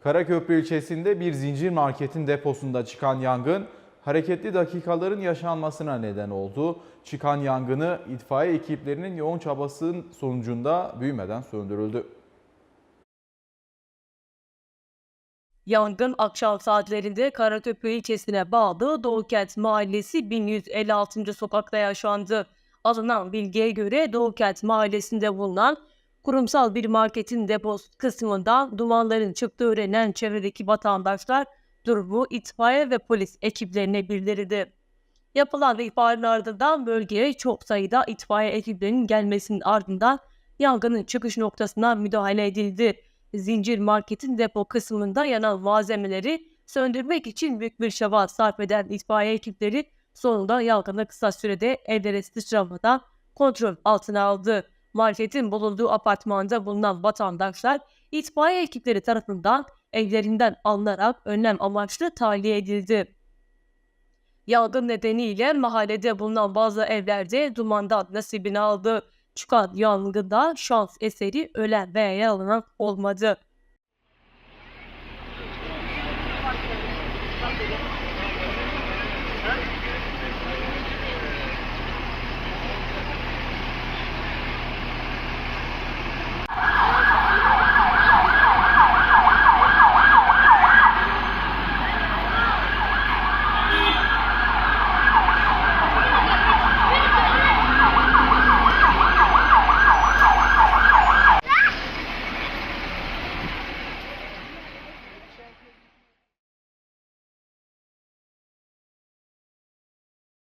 Karaköprü ilçesinde bir zincir marketin deposunda çıkan yangın hareketli dakikaların yaşanmasına neden oldu. Çıkan yangını itfaiye ekiplerinin yoğun çabasının sonucunda büyümeden söndürüldü. Yangın akşam saatlerinde Karaköprü ilçesine bağlı Doğukent Mahallesi 1156. sokakta yaşandı. Alınan bilgiye göre Doğukent Mahallesi'nde bulunan kurumsal bir marketin depos kısmından dumanların çıktığı öğrenen çevredeki vatandaşlar durumu itfaiye ve polis ekiplerine bildirdi. Yapılan ihbarın ardından bölgeye çok sayıda itfaiye ekiplerinin gelmesinin ardından yangının çıkış noktasına müdahale edildi. Zincir marketin depo kısmında yanan malzemeleri söndürmek için büyük bir çaba sarf eden itfaiye ekipleri sonunda yangını kısa sürede evlere sıçramadan kontrol altına aldı marketin bulunduğu apartmanda bulunan vatandaşlar itfaiye ekipleri tarafından evlerinden alınarak önlem amaçlı tahliye edildi. Yangın nedeniyle mahallede bulunan bazı evlerde dumandan nasibini aldı. Çıkan yangında şans eseri ölen veya yaralanan olmadı.